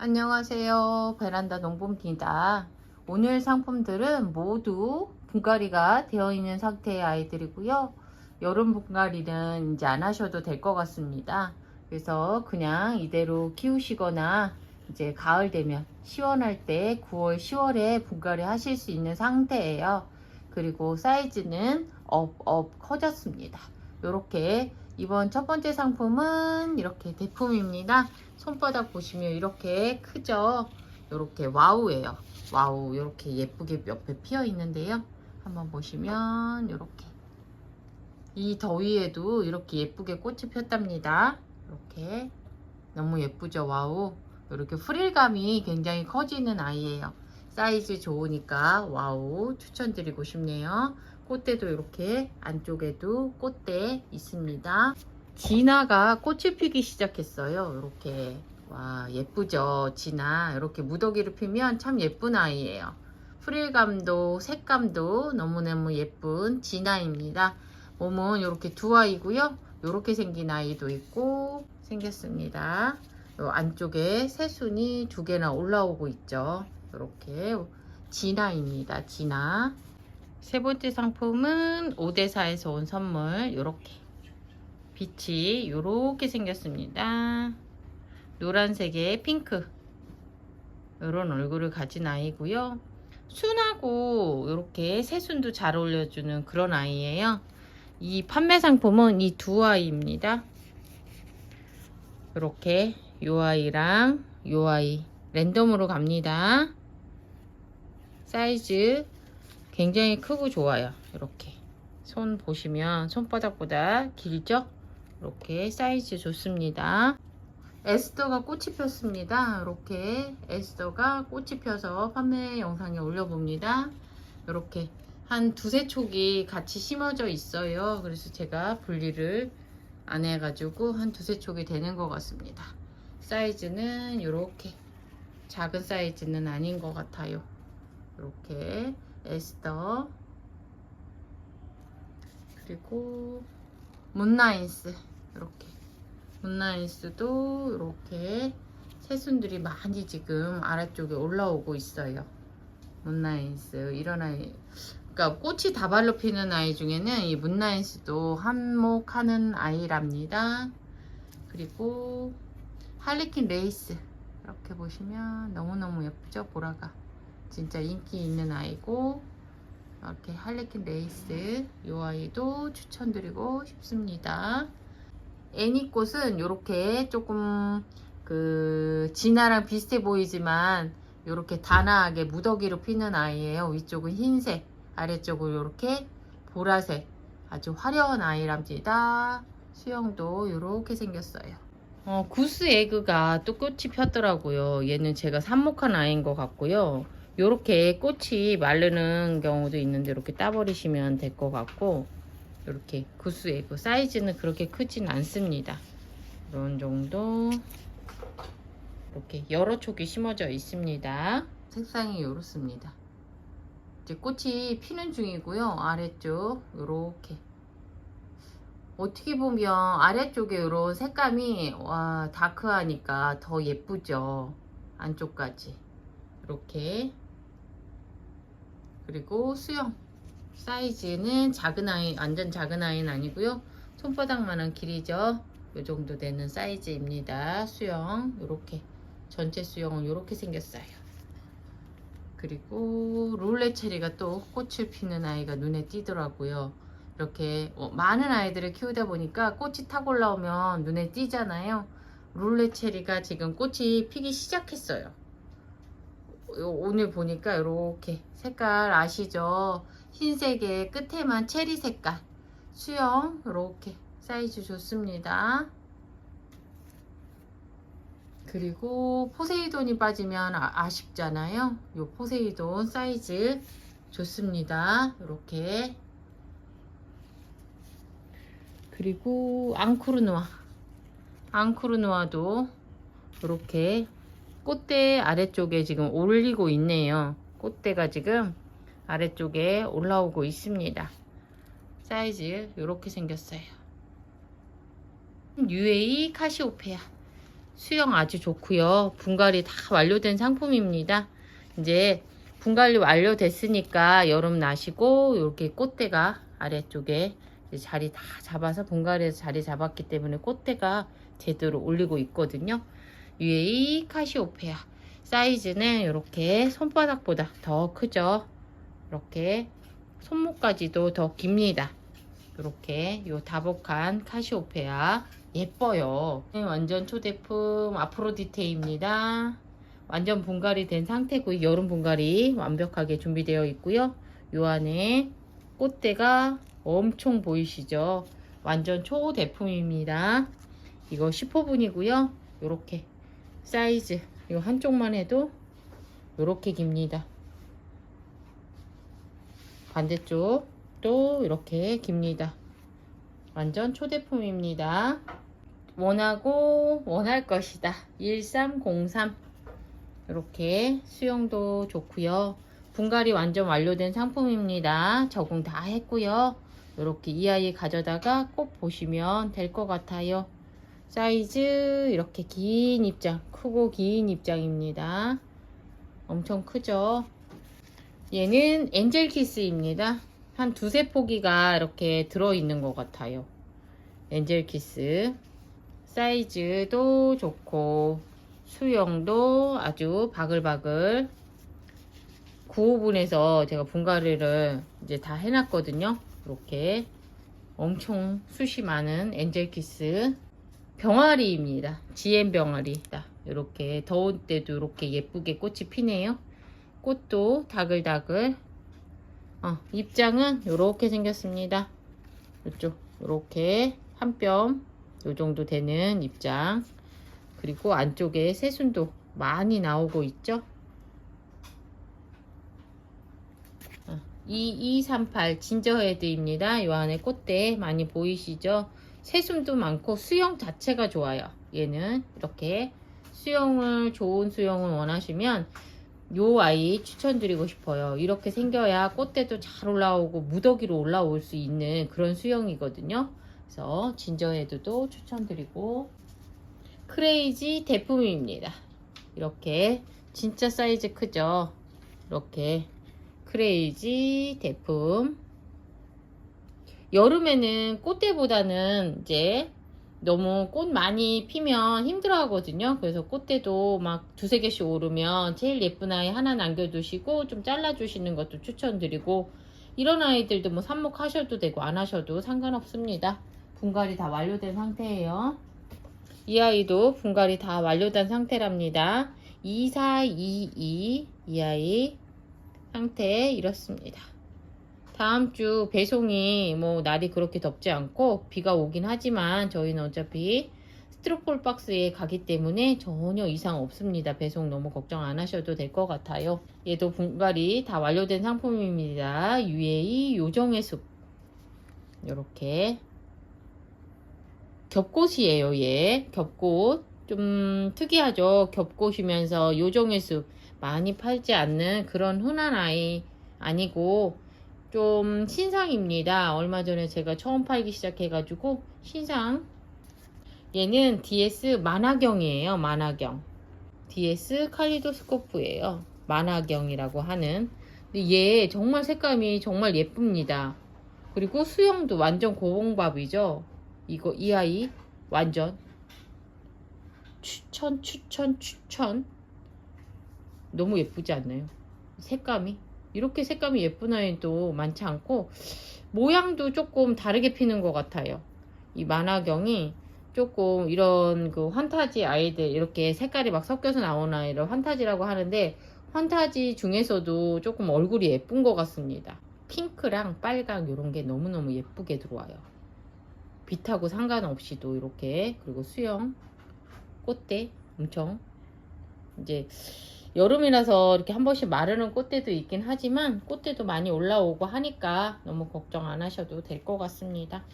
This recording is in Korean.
안녕하세요. 베란다 농부입니다. 오늘 상품들은 모두 분갈이가 되어 있는 상태의 아이들이고요. 여름 분갈이는 이제 안 하셔도 될 것 같습니다. 그래서 그냥 이대로 키우시거나 이제 가을 되면 시원할 때 9월, 10월에 분갈이 하실 수 있는 상태예요. 그리고 사이즈는 업, 업 커졌습니다. 이렇게 이번 첫 번째 상품은 이렇게 대품입니다. 손바닥 보시면 이렇게 크죠? 이렇게 와우예요. 와우 이렇게 예쁘게 옆에 피어 있는데요. 한번 보시면 이렇게 이 더위에도 이렇게 예쁘게 꽃이 폈답니다. 이렇게 너무 예쁘죠? 와우 이렇게 프릴감이 굉장히 커지는 아이예요. 사이즈 좋으니까 와우 추천드리고 싶네요. 꽃대도 이렇게 안쪽에도 꽃대 있습니다. 진아가 꽃을 피기 시작했어요. 이렇게 와 예쁘죠 진아 이렇게 무더기를 피면 참 예쁜 아이예요. 프릴감도 색감도 너무너무 예쁜 진아입니다. 몸은 이렇게 두 아이고요. 이렇게 생긴 아이도 있고 생겼습니다. 요 안쪽에 새순이 두 개나 올라오고 있죠. 이렇게 진아입니다. 진아. 세 번째 상품은 오대사에서 온 선물 이렇게 빛이 이렇게 생겼습니다. 노란색의 핑크 이런 얼굴을 가진 아이고요. 순하고 이렇게 새순도 잘 어울려주는 그런 아이예요. 이 판매 상품은 이 두 아이입니다. 이렇게 요 아이랑 요 아이 랜덤으로 갑니다. 사이즈 굉장히 크고 좋아요. 이렇게 손 보시면 손바닥보다 길죠? 이렇게 사이즈 좋습니다. 에스더가 꽃이 폈습니다. 이렇게 에스더가 꽃이 펴서 판매 영상에 올려봅니다. 이렇게 한 두세 촉이 같이 심어져 있어요. 그래서 제가 분리를 안 해가지고 한 두세 촉이 되는 것 같습니다. 사이즈는 이렇게 작은 사이즈는 아닌 것 같아요. 이렇게 에스더. 그리고 문나인스. 이렇게. 문나인스도 이렇게 새순들이 많이 지금 아래쪽에 올라오고 있어요. 문나인스. 이런 아이 그러니까 꽃이 다발로 피는 아이 중에는 이 문나인스도 한몫하는 아이랍니다. 그리고 할리퀸 레이스. 이렇게 보시면 너무너무 예쁘죠? 보라가 진짜 인기 있는 아이고 이렇게 할리퀸 레이스 이 아이도 추천드리고 싶습니다. 애니꽃은 이렇게 조금 그 진아랑 비슷해 보이지만 이렇게 단아하게 무더기로 피는 아이예요. 위쪽은 흰색, 아래쪽은 이렇게 보라색 아주 화려한 아이랍니다. 수영도 이렇게 생겼어요. 어, 구스 에그가 또 꽃이 폈더라고요. 얘는 제가 삽목한 아이인 것 같고요. 요렇게 꽃이 마르는 경우도 있는데 이렇게 따버리시면 될 것 같고 이렇게 구스 에 그 사이즈는 그렇게 크진 않습니다. 이런 정도 이렇게 여러 촉이 심어져 있습니다. 색상이 이렇습니다. 이제 꽃이 피는 중이고요. 아래쪽 이렇게 어떻게 보면 아래쪽에 이런 색감이 와 다크하니까 더 예쁘죠. 안쪽까지 이렇게 그리고 수영 사이즈는 작은 아이 완전 작은 아이는 아니고요. 손바닥만한 길이죠. 이 정도 되는 사이즈입니다. 수영 이렇게 전체 수영은 이렇게 생겼어요. 그리고 롤레 체리가 또 꽃을 피는 아이가 눈에 띄더라고요. 이렇게 어, 많은 아이들을 키우다 보니까 꽃이 타고 올라오면 눈에 띄잖아요. 롤레 체리가 지금 꽃이 피기 시작했어요. 요- 오늘 보니까 이렇게 색깔 아시죠? 흰색의 끝에만 체리 색깔 수영 이렇게 사이즈 좋습니다. 그리고 포세이돈이 빠지면 아, 쉽잖아요요 포세이돈 사이즈 좋습니다. 이렇게 그리고 앙코르누아 앙코르누아도 이렇게 꽃대 아래쪽에 지금 올리고 있네요. 꽃대가 지금 아래쪽에 올라오고 있습니다. 사이즈 이렇게 생겼어요. UA 카시오페아 수영 아주 좋고요. 분갈이 다 완료된 상품입니다. 이제 분갈이 완료됐으니까 여름 나시고 이렇게 꽃대가 아래쪽에 자리 다 잡아서 분갈이에서 자리 잡았기 때문에 꽃대가 제대로 올리고 있거든요. UA 카시오페아 사이즈는 이렇게 손바닥보다 더 크죠. 이렇게 손목까지도 더 깁니다. 이렇게 요 다복한 카시오페아 예뻐요. 네, 완전 초대품 아프로디테입니다. 완전 분갈이 된 상태고 여름 분갈이 완벽하게 준비되어 있고요. 요 안에 꽃대가 엄청 보이시죠? 완전 초대품입니다. 이거 10호분이고요. 요렇게 사이즈 요 한쪽만 해도 요렇게 깁니다. 반대쪽도 이렇게 깁니다. 완전 초대품입니다. 원하고 원할 것이다. 1303 이렇게 수영도 좋고요. 분갈이 완전 완료된 상품입니다. 적응 다 했고요. 이렇게 이 아이 가져다가 꼭 보시면 될 것 같아요. 사이즈 이렇게 긴 입장, 크고 긴 입장입니다. 엄청 크죠? 얘는 엔젤 키스입니다. 한 두세 포기가 이렇게 들어있는 것 같아요. 엔젤 키스. 사이즈도 좋고, 수영도 아주 바글바글. 9호분에서 제가 분갈이를 이제 다 해놨거든요. 이렇게 엄청 숱이 많은 엔젤 키스. 병아리입니다. GM 병아리다. 이렇게 더운 때도 이렇게 예쁘게 꽃이 피네요. 꽃도 다글다글. 어, 입장은 이렇게 생겼습니다. 이쪽 이렇게 한 뼘 요 정도 되는 입장. 그리고 안쪽에 새순도 많이 나오고 있죠. 어, 2238 진저헤드입니다. 요 안에 꽃대 많이 보이시죠? 새순도 많고 수영 자체가 좋아요. 얘는 이렇게 수영을 좋은 수영을 원하시면 요 아이 추천드리고 싶어요. 이렇게 생겨야 꽃대도 잘 올라오고 무더기로 올라올 수 있는 그런 수영이거든요. 그래서 진저헤드도 추천드리고 크레이지 대품입니다. 이렇게 진짜 사이즈 크죠? 이렇게 크레이지 대품 여름에는 꽃대보다는 이제 너무 꽃 많이 피면 힘들어 하거든요. 그래서 꽃대도 막 두세 개씩 오르면 제일 예쁜 아이 하나 남겨두시고 좀 잘라주시는 것도 추천드리고 이런 아이들도 뭐 삽목하셔도 되고 안 하셔도 상관없습니다. 분갈이 다 완료된 상태예요. 이 아이도 분갈이 다 완료된 상태랍니다. 2422 이 아이 상태 이렇습니다. 다음 주 배송이 뭐 날이 그렇게 덥지 않고 비가 오긴 하지만 저희는 어차피 스티로폴 박스에 가기 때문에 전혀 이상 없습니다. 배송 너무 걱정 안 하셔도 될 것 같아요. 얘도 분갈이 다 완료된 상품입니다. UAE 요정의 숲 이렇게 겹꽃이에요. 얘 겹꽃 좀 특이하죠. 겹꽃이면서 요정의 숲 많이 팔지 않는 그런 흔한 아이 아니고 좀 신상입니다. 얼마 전에 제가 처음 팔기 시작해가지고 신상. 얘는 DS 만화경이에요. 만화경. DS 칼리도스코프예요. 만화경이라고 하는. 근데 얘 정말 색감이 정말 예쁩니다. 그리고 수영도 완전 고봉밥이죠. 이거 이 아이 완전 추천 추천 추천. 너무 예쁘지 않나요? 색감이 이렇게 색감이 예쁜 아이는 또 많지 않고 모양도 조금 다르게 피는 것 같아요. 이 만화경이 조금 이런 그 환타지 아이들 이렇게 색깔이 막 섞여서 나오는 아이를 환타지라고 하는데 환타지 중에서도 조금 얼굴이 예쁜 것 같습니다. 핑크랑 빨강 이런 게 너무너무 예쁘게 들어와요. 빛하고 상관없이도 이렇게 그리고 수영 꽃대 엄청 이제 여름이라서 이렇게 한 번씩 마르는 꽃대도 있긴 하지만 꽃대도 많이 올라오고 하니까 너무 걱정 안 하셔도 될 것 같습니다.